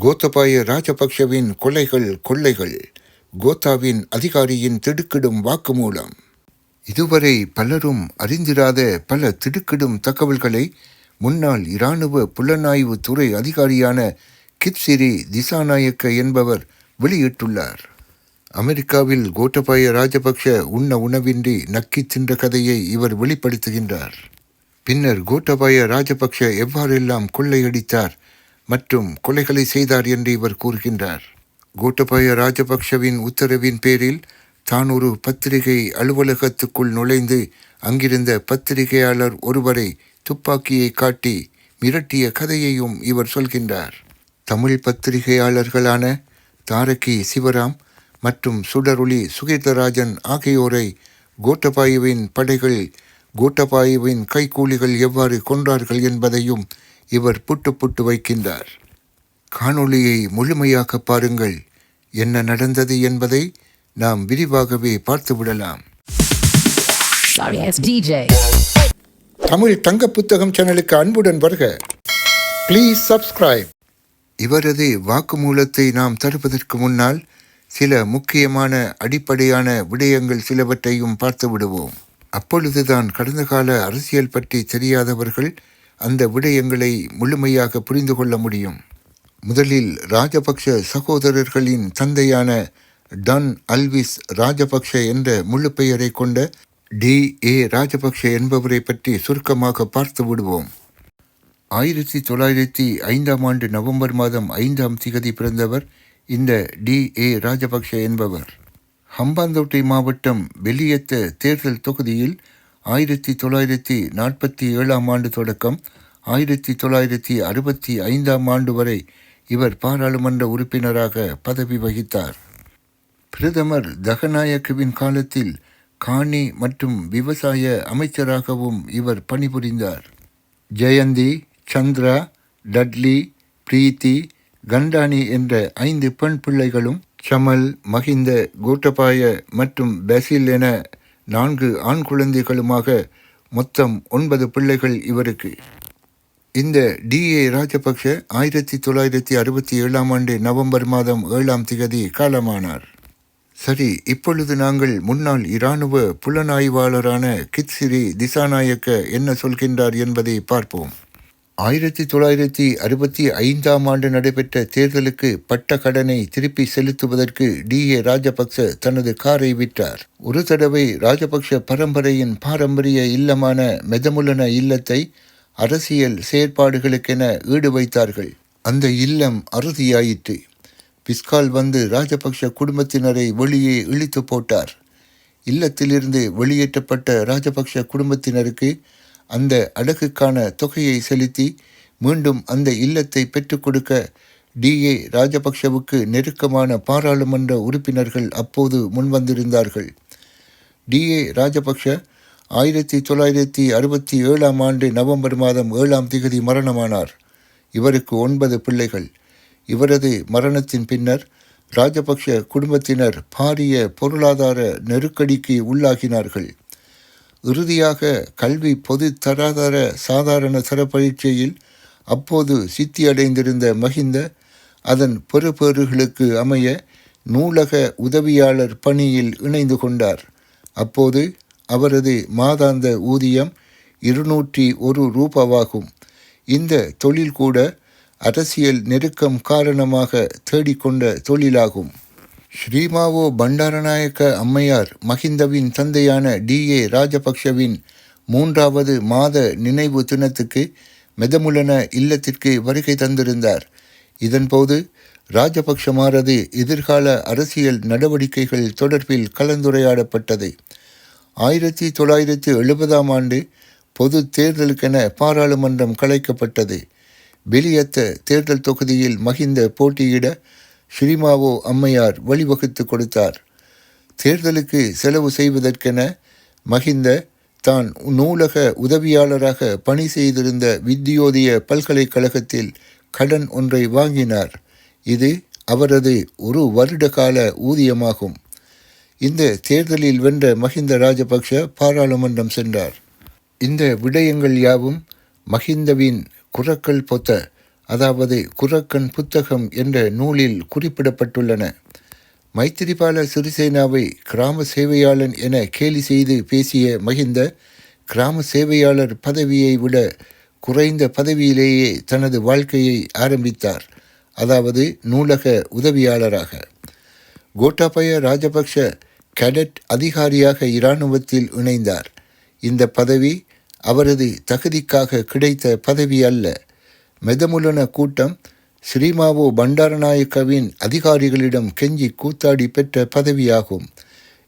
கோத்தபாய ராஜபக்ஷவின் கொலைகள் கொள்ளைகள் கோத்தாவின் அதிகாரியின் திடுக்கிடும் வாக்குமூலம். இதுவரை பலரும் அறிந்திராத பல திடுக்கிடும் தகவல்களை முன்னாள் இராணுவ புலனாய்வு துறை அதிகாரியான கிப்சிரி திசாநாயக்க என்பவர் வெளியிட்டுள்ளார். அமெரிக்காவில் கோட்டபாய ராஜபக்ஷ உண்ண உணவின்றி நக்கித் தின்ற கதையை இவர் வெளிப்படுத்துகின்றார். பின்னர் கோட்டபாய ராஜபக்ஷ எவ்வாறெல்லாம் கொள்ளையடித்தார் மற்றும் கொலைகளை செய்தார் என்று இவர் கூறுகின்றார். கோட்டபாய ராஜபக்ஷவின் உத்தரவின் பேரில் தான் ஒரு பத்திரிகை அலுவலகத்துக்குள் நுழைந்து அங்கிருந்த பத்திரிகையாளர் ஒருவரை துப்பாக்கியை காட்டி மிரட்டிய கதையையும் இவர் சொல்கின்றார். தமிழ் பத்திரிகையாளர்களான தாரகி சிவராம் மற்றும் சுடரொளி சுகீர்த்தராஜன் ஆகியோரை கோட்டபாயுவின் படைகள் கோட்டபாயுவின் கைக்கூலிகள் எவ்வாறு கொன்றார்கள் என்பதையும் இவர் புட்டு புட்டு வைக்கின்றார். காணொளியை முழுமையாக பாருங்கள். என்ன நடந்தது என்பதை நாம் விரிவாகவே ass DJ. தமிழ் தங்க புத்தகம் சேனலுக்கு அன்புடன் வருக. ப்ளீஸ் சப்ஸ்கிரைப் இவரது வாக்குமூலத்தை நாம் தடுப்பதற்கு முன்னால் சில முக்கியமான அடிப்படையான விடயங்கள் சிலவற்றையும் பார்த்து விடுவோம் அப்பொழுதுதான் கடந்த கால அரசியல் பற்றி தெரியாதவர்கள் அந்த விடயங்களை முழுமையாக புரிந்து கொள்ள முடியும். முதலில் ராஜபக்ஷ சகோதரர்களின் தந்தையான டன் அல்விஸ் ராஜபக்ஷ என்ற முழு பெயரை கொண்ட டி. ஏ. ராஜபக்ஷ என்பவரை பற்றி சுருக்கமாக பார்த்து விடுவோம். ஆயிரத்தி தொள்ளாயிரத்தி ஐந்தாம் ஆண்டு நவம்பர் மாதம் ஐந்தாம் திகதி பிறந்தவர் இந்த டி. ஏ. ராஜபக்ஷ என்பவர். ஹம்பாந்தோட்டை மாவட்டம் வெளியத்த தேர்தல் தொகுதியில் ஆயிரத்தி தொள்ளாயிரத்தி நாற்பத்தி ஏழாம் ஆண்டு தொடக்கம் ஆயிரத்தி தொள்ளாயிரத்தி அறுபத்தி ஐந்தாம் ஆண்டு வரை இவர் பாராளுமன்ற உறுப்பினராக பதவி வகித்தார். பிரதமர் தகநாயக்குவின் காலத்தில் காணி மற்றும் விவசாய அமைச்சராகவும் இவர் பணிபுரிந்தார். ஜெயந்தி சந்திரா டட்லி பிரீத்தி கண்டானி என்ற ஐந்து பெண் பிள்ளைகளும் சமல் மஹிந்த கோட்டபாய மற்றும் பெசில் என நான்கு ஆண் குழந்தைகளுமாக மொத்தம் ஒன்பது பிள்ளைகள் இவருக்கு. இந்த டிஏ ராஜபக்ஷ ஆயிரத்தி தொள்ளாயிரத்தி அறுபத்தி ஏழாம் ஆண்டு நவம்பர் மாதம் ஏழாம் திகதி காலமானார். சரி இப்பொழுது நாங்கள் முன்னாள் இராணுவ புலனாய்வாளரான கித்சிரி திசாநாயக்க என்ன சொல்கின்றார் என்பதை பார்ப்போம். ஆயிரத்தி தொள்ளாயிரத்தி அறுபத்தி ஐந்தாம் ஆண்டு நடைபெற்ற தேர்தலுக்கு பட்ட கடனை திருப்பி செலுத்துவதற்கு டி. ஏ. ராஜபக்ச தனது காரை விற்றார். ஒரு தடவை ராஜபக்ஷ பரம்பரையின் பாரம்பரிய இல்லமான மெதமுலன இல்லத்தை அரசியல் செயற்பாடுகளுக்கென ஈடு வைத்தார்கள். அந்த இல்லம் அறுதியாயிற்று. பிஸ்கால் வந்து ராஜபக்ஷ குடும்பத்தினரை வெளியே இழித்து போட்டார். இல்லத்திலிருந்து வெளியேற்றப்பட்ட ராஜபக்ஷ குடும்பத்தினருக்கு அந்த அடகுக்கான தொகையை செலுத்தி மீண்டும் அந்த இல்லத்தை பெற்றுக் கொடுக்க டிஏ ராஜபக்ஷவுக்கு நெருக்கமான பாராளுமன்ற உறுப்பினர்கள் அப்போது முன்வந்திருந்தார்கள். டிஏ ராஜபக்ஷ ஆயிரத்தி தொள்ளாயிரத்தி அறுபத்தி ஏழாம் ஆண்டு நவம்பர் மாதம் ஏழாம் திகதி மரணமானார். இவருக்கு ஒன்பது பிள்ளைகள். இவரது மரணத்தின் பின்னர் ராஜபக்ஷ குடும்பத்தினர் பாரிய பொருளாதார நெருக்கடிக்கு உள்ளாகினார்கள். இறுதியாக கல்வி பொது தராதர சாதாரண தர பரீட்சையில் அப்போது சித்தியடைந்திருந்த மஹிந்த அதன் பெறுபேறுகளுக்கு அமைய நூலக உதவியாளர் பணியில் இணைந்து கொண்டார். அப்போது அவரது மாதாந்த ஊதியம் இருநூற்றி ஒரு ரூபாவாகும். இந்த தொழில் கூட அரசியல் நெருக்கம் காரணமாக தேடிக்கொண்ட தொழிலாகும். ஸ்ரீமாவோ பண்டாரநாயக்க அம்மையார் மஹிந்தவின் தந்தையான டி. ஏ. ராஜபக்ஷவின் மூன்றாவது மாத நினைவு தினத்துக்கு மெதமுலன இல்லத்திற்கு வருகை தந்திருந்தார். இதன்போது ராஜபக்ஷமாரது எதிர்கால அரசியல் நடவடிக்கைகள் தொடர்பில் கலந்துரையாடப்பட்டது. ஆயிரத்தி தொள்ளாயிரத்தி எழுபதாம் ஆண்டு பொது தேர்தலுக்கென பாராளுமன்றம் கலைக்கப்பட்டது. வெளியத்த தேர்தல் தொகுதியில் மஹிந்த போட்டியிட ஸ்ரீமாவோ அம்மையார் வழிவகுத்து கொடுத்தார். தேர்தலுக்கு செலவு செய்வதற்கென மஹிந்த தான் நூலக உதவியாளராக பணி செய்திருந்த வித்யோதய பல்கலைக்கழகத்தில் கடன் ஒன்றை வாங்கினார். இது அவரது ஒரு வருட கால ஊதியமாகும். இந்த தேர்தலில் வென்ற மஹிந்த ராஜபக்ஷ பாராளுமன்றம் சென்றார். இந்த விடயங்கள் யாவும் மஹிந்தவின் குரக்கள் பொத்த அதாவது குரக்கன் புத்தகம் என்ற நூலில் குறிப்பிடப்பட்டுள்ளன. மைத்திரிபால சிறிசேனாவை கிராம சேவையாளன் என கேலி செய்து பேசிய மகிந்த கிராம சேவையாளர் பதவியை விட குறைந்த பதவியிலேயே தனது வாழ்க்கையை ஆரம்பித்தார். அதாவது நூலக உதவியாளராக. கோட்டாபய ராஜபக்ஷ கேடட் அதிகாரியாக இராணுவத்தில் இணைந்தார். இந்த பதவி அவரது தகுதிக்காக கிடைத்த பதவி அல்ல. மெதமுலன கூட்டம் ஸ்ரீமாவோ பண்டாரநாயக்கவின் அதிகாரிகளிடம் கெஞ்சி கூத்தாடி பெற்ற பதவியாகும்.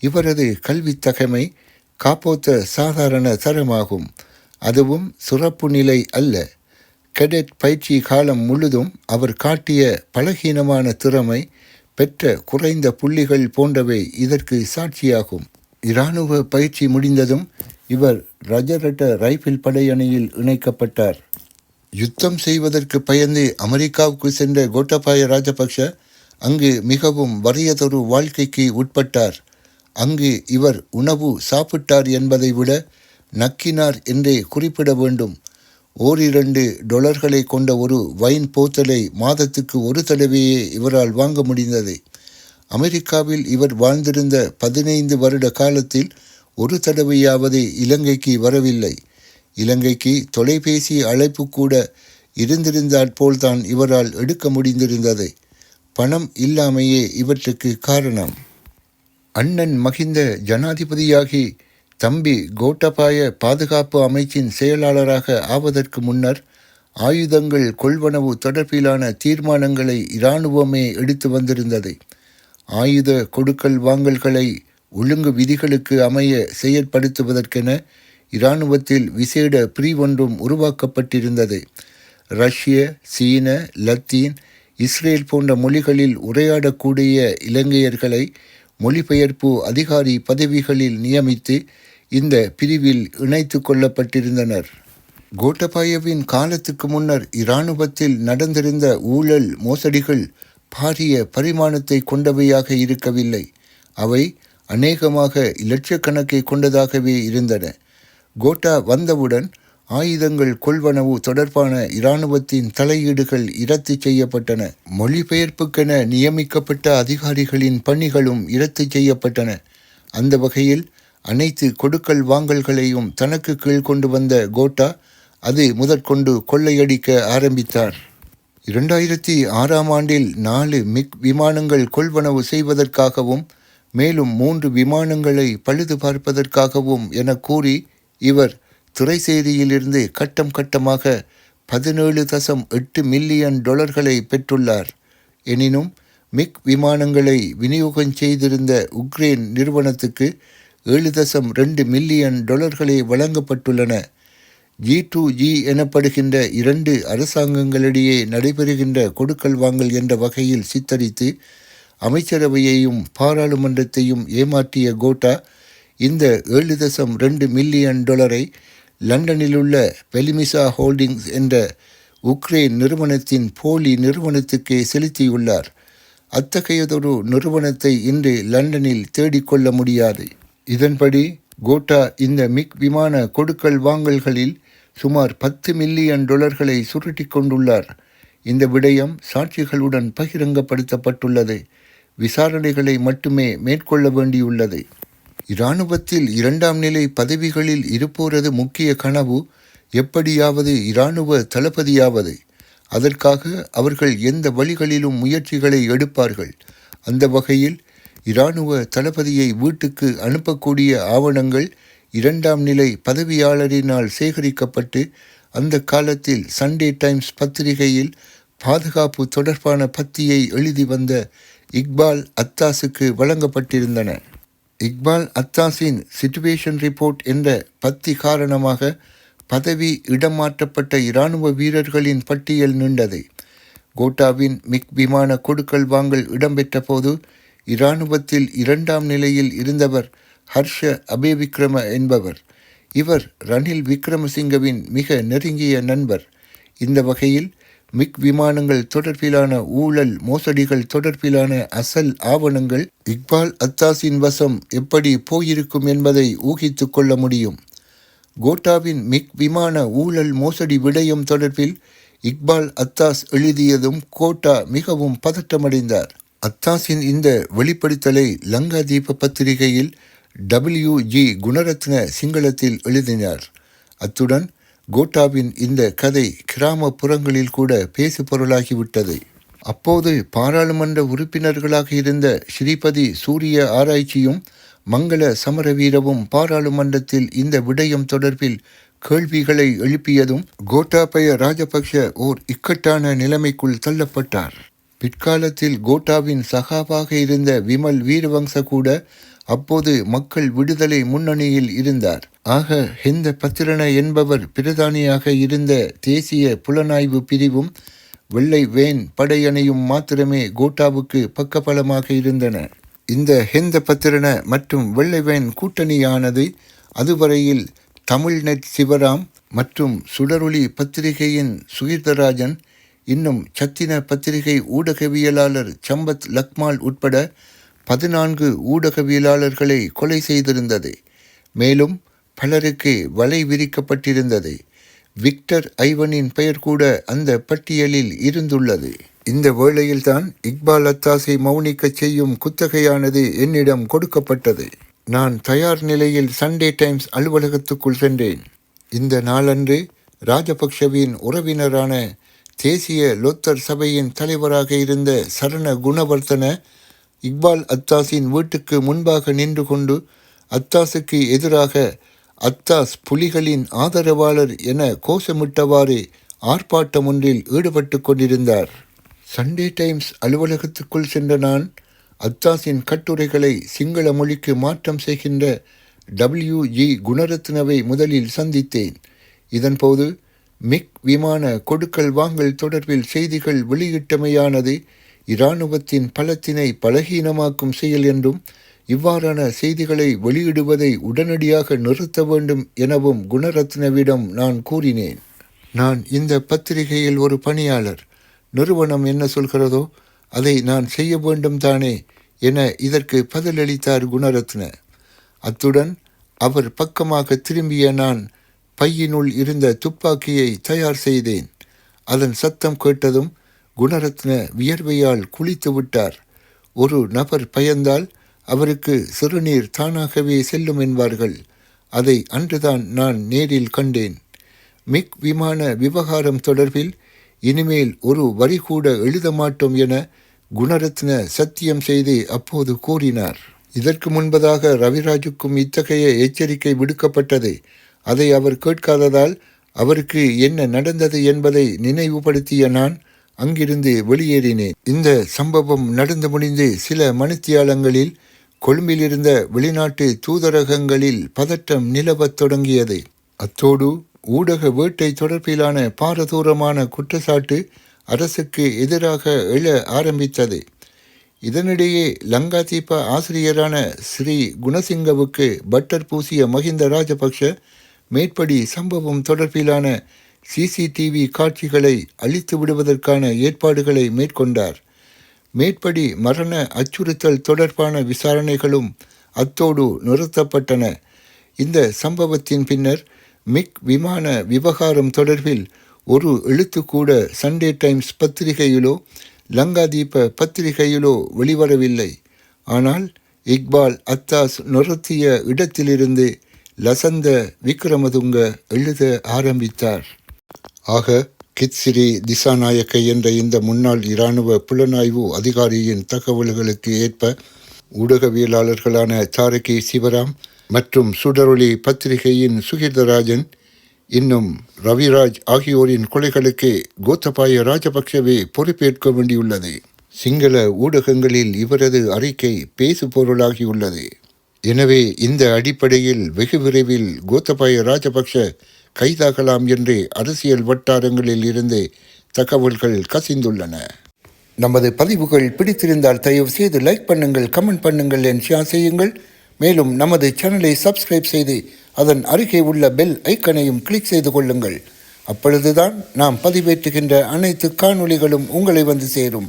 இவரது கல்வித் தகமை காப்போத்த சாதாரண தரமாகும். அதுவும் சிறப்பு நிலை அல்ல. கெடெட் பயிற்சி காலம் முழுதும் அவர் காட்டிய பலகீனமான திறமை பெற்ற குறைந்த புள்ளிகள் போன்றவை இதற்கு சாட்சியாகும். இராணுவ பயிற்சி முடிந்ததும் இவர் ரஜரட்ட ரைஃபிள் படையணியில் இணைக்கப்பட்டார். யுத்தம் செய்வதற்கு பயந்து அமெரிக்காவுக்கு சென்ற கோட்டபாய ராஜபக்ஷ அங்கு மிகவும் வறியதொரு வாழ்க்கைக்கு உட்பட்டார். அங்கு இவர் உணவு சாப்பிட்டார் என்பதை விட நக்கினார் என்றே குறிப்பிட வேண்டும். ஓரிரண்டு டொலர்களை கொண்ட ஒரு வைன் போத்தலை மாதத்துக்கு ஒரு தடவையே இவரால் வாங்க முடிந்தது. அமெரிக்காவில் இவர் வாழ்ந்திருந்த பதினைந்து வருட காலத்தில் ஒரு தடவையாவது இலங்கைக்கு வரவில்லை. இலங்கைக்கு தொலைபேசி அழைப்பு கூட இருந்திருந்தாற் போல்தான் இவரால் எடுக்க முடிந்திருந்தது. பணம் இல்லாமையே இவற்றுக்கு காரணம். அண்ணன் மகிந்த ஜனாதிபதியாகி தம்பி கோட்டபாய பாதுகாப்பு அமைச்சின் செயலாளராக ஆவதற்கு முன்னர் ஆயுதங்கள் கொள்வனவு தொடர்பிலான தீர்மானங்களை இராணுவமே எடுத்து வந்திருந்தது. ஆயுத கொடுக்கல் வாங்கல்களை ஒழுங்கு விதிகளுக்கு அமைய செயற்படுத்துவதற்கென இராணுவத்தில் விசேட பிரிவொன்றும் உருவாக்கப்பட்டிருந்தது. ரஷ்ய சீன லத்தீன் இஸ்ரேல் போன்ற மொழிகளில் உரையாடக்கூடிய இலங்கையர்களை மொழிபெயர்ப்பு அதிகாரி பதவிகளில் நியமித்து இந்த பிரிவில் இணைத்து கொள்ளப்பட்டிருந்தனர். கோட்டபாயவின் காலத்துக்கு முன்னர் இராணுவத்தில் நடந்திருந்த ஊழல் மோசடிகள் பாரிய பரிமாணத்தை கொண்டவையாக இருக்கவில்லை. அவை அநேகமாக இலட்சக்கணக்கை கொண்டதாகவே இருந்தன. கோட்டா வந்தவுடன் ஆயுதங்கள் கொள்வனவு தொடர்பான இராணுவத்தின் தலையீடுகள் இரத்து செய்யப்பட்டன. மொழிபெயர்ப்புக்கென நியமிக்கப்பட்ட அதிகாரிகளின் பணிகளும் இரத்து செய்யப்பட்டன. அந்த வகையில் அனைத்து கொடுக்கல் வாங்கல்களையும் தனக்கு கீழ் கொண்டு வந்த கோட்டா அது முதற்கொண்டு கொள்ளையடிக்க ஆரம்பித்தார். இரண்டாயிரத்தி ஆறாம் ஆண்டில் நாலு மிக் விமானங்கள் கொள்வனவு செய்வதற்காகவும் மேலும் மூன்று விமானங்களை பழுது பார்ப்பதற்காகவும் என கூறி இவர் துறை செய்தியிலிருந்து கட்டம் கட்டமாக பதினேழு தசம் எட்டு மில்லியன் டாலர்களை பெற்றுள்ளார். எனினும் மிக் விமானங்களை விநியோகம் செய்திருந்த உக்ரைன் நிறுவனத்துக்கு ஏழு தசம் ரெண்டு மில்லியன் டாலர்களே வழங்கப்பட்டுள்ளன. ஜி டு ஜி எனப்படுகின்ற இரண்டு அரசாங்கங்களிடையே நடைபெறுகின்ற கொடுக்கல் வாங்கல் என்ற வகையில் சித்தரித்து அமைச்சரவையையும் பாராளுமன்றத்தையும் ஏமாற்றிய கோட்டா இந்த ஏழு தசம் ரெண்டு மில்லியன் டாலரை லண்டனிலுள்ள பெலிமிசா ஹோல்டிங்ஸ் என்ற உக்ரைன் நிறுவனத்தின் போலி நிறுவனத்துக்கே செலுத்தியுள்ளார். அத்தகையதொரு நிறுவனத்தை இன்று லண்டனில் தேடிக்கொள்ள முடியாது. இதன்படி கோட்டா இந்த மிக் விமான கொடுக்கல் வாங்கல்களில் சுமார் பத்து மில்லியன் டாலர்களை சுருட்டி கொண்டுள்ளார். இந்த விடயம் சாட்சிகளுடன் பகிரங்கப்படுத்தப்பட்டுள்ளது. விசாரணைகளை மட்டுமே மேற்கொள்ள வேண்டியுள்ளது. இராணுவத்தில் இரண்டாம் நிலை பதவிகளில் இருப்போரது முக்கிய கனவு எப்படியாவது இராணுவ தளபதியாவது. அதற்காக அவர்கள் எந்த வழிகளிலும் முயற்சிகளை எடுப்பார்கள். அந்த வகையில் இராணுவ தளபதியை வீட்டுக்கு அனுப்பக்கூடிய ஆவணங்கள் இரண்டாம் நிலை பதவியாளரினால் சேகரிக்கப்பட்டு அந்த காலத்தில் சண்டே டைம்ஸ் பத்திரிகையில் பாதுகாப்பு தொடர்பான பத்தியை எழுதி வந்த இக்பால் அத்தாஸுக்கு வழங்கப்பட்டிருந்தன. இக்பால் அத்தாஸின் சிச்சுவேஷன் ரிப்போர்ட் என்ற பத்தி காரணமாக பதவி இடமாற்றப்பட்ட இராணுவ வீரர்களின் பட்டியல் நீண்டது கோட்டாவின் மிக் விமான கொடுக்கல் வாங்கல் இடம்பெற்ற போது இராணுவத்தில் இரண்டாம் நிலையில் இருந்தவர் ஹர்ஷ அபேவிக்ரம என்பவர். இவர் ரணில் விக்ரமசிங்கவின் மிக நெருங்கிய நண்பர். இந்த வகையில் மிக் விமானங்கள் தொடர்பிலான ஊழல் மோசடிகள் தொடர்பிலான அசல் ஆவணங்கள் இக்பால் அத்தாஸின் வசம் எப்படி போயிருக்கும் என்பதை ஊகித்து கொள்ள முடியும். கோட்டாவின் மிக் விமான ஊழல் மோசடி விடயம் தொடர்பில் இக்பால் அத்தாஸ் எழுதியதும் கோட்டா மிகவும் பதட்டமடைந்தார். அத்தாஸின் இந்த வெளிப்படுத்தலை லங்காதீப பத்திரிகையில் டபிள்யூ ஜி குணரத்ன சிங்களத்தில் எழுதினார். அத்துடன் கோட்டாவின் இந்த கதை கிராமப்புறங்களில் கூட பேசு பொருளாகிவிட்டது அப்போது பாராளுமன்ற உறுப்பினர்களாக இருந்த ஸ்ரீபதி சூரிய ஆராய்ச்சியும் மங்கள சமரவீரவும் பாராளுமன்றத்தில் இந்த விடயம் தொடர்பில் கேள்விகளை எழுப்பியதும் கோட்டாபய ராஜபக்ஷ ஓர் இக்கட்டான நிலைமைக்குள் தள்ளப்பட்டார். பிற்காலத்தில் கோட்டாவின் சகாவாக இருந்த விமல் வீரவங்ச கூட அப்போது மக்கள் விடுதலை முன்னணியில் இருந்தார். ஆக ஹெந்த பத்திரன என்பவர் பிரதானியாக இருந்த தேசிய புலனாய்வு பிரிவும் வெள்ளை வேன் படையணியும் மாத்திரமே கோட்டாவுக்கு பக்கபலமாக இருந்தன. இந்த ஹெந்த பத்திரன மற்றும் வெள்ளை வேன் கூட்டணியானது அதுவரையில் தமிழ்நெட் சிவராம் மற்றும் சுடரொளி பத்திரிகையின் சுகீர்தராஜன் இன்னும் சத்தின பத்திரிகை ஊடகவியலாளர் சம்பத் லக்மால் உட்பட பதினான்கு ஊடகவியலாளர்களை கொலை செய்திருந்தது. மேலும் பலருக்கு வலை விரிக்கப்பட்டிருந்தது. விக்டர் ஐவனின் பெயர் கூட அந்த பட்டியலில் இருந்துள்ளது. இந்த வேளையில்தான் இக்பால் அத்தாஸை மௌனிக்கச் செய்யும் குத்தகையானது என்னிடம் கொடுக்கப்பட்டது. நான் தயார் நிலையில் சண்டே டைம்ஸ் அலுவலகத்துக்குள் சென்றேன். இந்த நாளன்று ராஜபக்ஷவின் உறவினரான தேசிய லோத்தர் சபையின் தலைவராக இருந்த சரண குணவர்த்தன இக்பால் அத்தாஸின் வீட்டுக்கு முன்பாக நின்று கொண்டு அத்தாஸுக்கு எதிராக அத்தாஸ் புலிகளின் ஆதரவாளர் என கோஷமிட்டவாறு ஆர்ப்பாட்டம் ஒன்றில் ஈடுபட்டு கொண்டிருந்தார். சண்டே டைம்ஸ் அலுவலகத்துக்குள் சென்ற நான் அத்தாஸின் கட்டுரைகளை சிங்கள மொழிக்கு மாற்றம் செய்கின்ற டபிள்யூ ஜி குணரத்னவை முதலில் சந்தித்தேன். இதன்போது மிக் விமான கொடுக்கல் வாங்கல் தொடர்பில் செய்திகள் வெளியிட்டமையானது இராணுவத்தின் பலத்தினை பலகீனமாக்கும் செயல் என்றும் இவ்வாறான செய்திகளை வெளியிடுவதை உடனடியாக நிறுத்த வேண்டும் எனவும் குணரத்னவிடம் நான் கூறினேன். நான் இந்த பத்திரிகையில் ஒரு பணியாளர். நிறுவனம் என்ன சொல்கிறதோ அதை நான் செய்ய வேண்டும் தானே என இதற்கு பதிலளித்தார் குணரத்ன. அத்துடன் அவர் பக்கமாக திரும்பிய நான் பையினுள் இருந்த துப்பாக்கியை தயார் செய்தேன். அதன் சத்தம் கேட்டதும் குணரத்ன வியர்வையால் குளித்து விட்டார். ஒரு நபர் பயந்தால் அவருக்கு சிறுநீர் தானாகவே செல்லும் என்பார்கள். அதை அன்றுதான் நான் நேரில் கண்டேன். மிக் விமான விவகாரம் தொடர்பில் இனிமேல் ஒரு வரி கூட எழுத மாட்டோம் என குணரத்ன சத்தியம் செய்து அப்போது கூறினார். இதற்கு முன்பதாக ரவிராஜுக்கும் இத்தகைய எச்சரிக்கை விடுக்கப்பட்டது. அதை அவர் கேட்காததால் அவருக்கு என்ன நடந்தது என்பதை நினைவுபடுத்திய நான் அங்கிருந்து வெளியேறினேன் இந்த சம்பவம் நடந்து முடிந்து சில மணித்தியாலங்களில் கொழும்பில் இருந்த வெளிநாட்டு தூதரகங்களில் பதட்டம் நிலவத் தொடங்கியது. அத்தோடு ஊடக வேட்டை தொடர்பிலான பாரதூரமான குற்றச்சாட்டு அரசுக்கு எதிராக எழ ஆரம்பித்தது. இதனிடையே லங்காதீப ஆசிரியரான ஸ்ரீ குணசிங்கவுக்கு பட்டர் பூசிய மஹிந்த ராஜபக்ஷ மேற்படி சம்பவம் தொடர்பிலான சிசிடிவி காட்சிகளை அழித்து விடுவதற்கான ஏற்பாடுகளை மேற்கொண்டார். மேற்படி மரண அச்சுறுத்தல் தொடர்பான விசாரணைகளும் அத்தோடு நிறுத்தப்பட்டன. இந்த சம்பவத்தின் பின்னர் மிக் விமான விவகாரம் தொடர்பில் ஒரு எழுத்துக்கூட சண்டே டைம்ஸ் பத்திரிகையிலோ லங்காதீப பத்திரிகையிலோ வெளிவரவில்லை. ஆனால் இக்பால் அத்தாஸ் நிறுத்திய இடத்திலிருந்து லசந்த விக்ரமதுங்க எழுத ஆரம்பித்தார். ஆக கித்சிரி திசாநாயக்க என்ற இந்த முன்னாள் இராணுவ புலனாய்வு அதிகாரியின் தகவல்களுக்கு ஏற்ப ஊடகவியலாளர்களான தாரகி சிவராம் மற்றும் சுடரொளி பத்திரிகையின் சுகீர்தராஜன் இன்னும் ரவிராஜ் ஆகியோரின் கொலைகளுக்கு கோத்தபாய ராஜபக்சவே பொறுப்பேற்க வேண்டியுள்ளது. சிங்கள ஊடகங்களில் இவரது அறிக்கை பேசு பொருளாகியுள்ளது எனவே இந்த அடிப்படையில் வெகு விரைவில் கோத்தபாய ராஜபக்ஷ கைதாகலாம் என்று அரசியல் வட்டாரங்களில் இருந்து தகவல்கள் கசிந்துள்ளன. நமது பதிவுகள் பிடித்திருந்தால் தயவு செய்து லைக் பண்ணுங்கள் கமெண்ட் பண்ணுங்கள் என் ஷேர் செய்யுங்கள். மேலும் நமது சேனலை சப்ஸ்கிரைப் செய்து அதன் அருகே உள்ள பெல் ஐக்கனையும் கிளிக் செய்து கொள்ளுங்கள். அப்பொழுதுதான் நாம் பதிவேற்றுகின்ற அனைத்து காணொளிகளும் உங்களை வந்து சேரும்.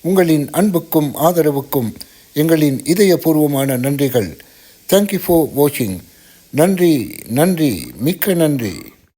உங்களின் அன்புக்கும் ஆதரவுக்கும் எங்களின் இதயபூர்வமான நன்றிகள். தேங்க்யூ ஃபார் வாட்சிங் நன்றி நன்றி மிக்க நன்றி.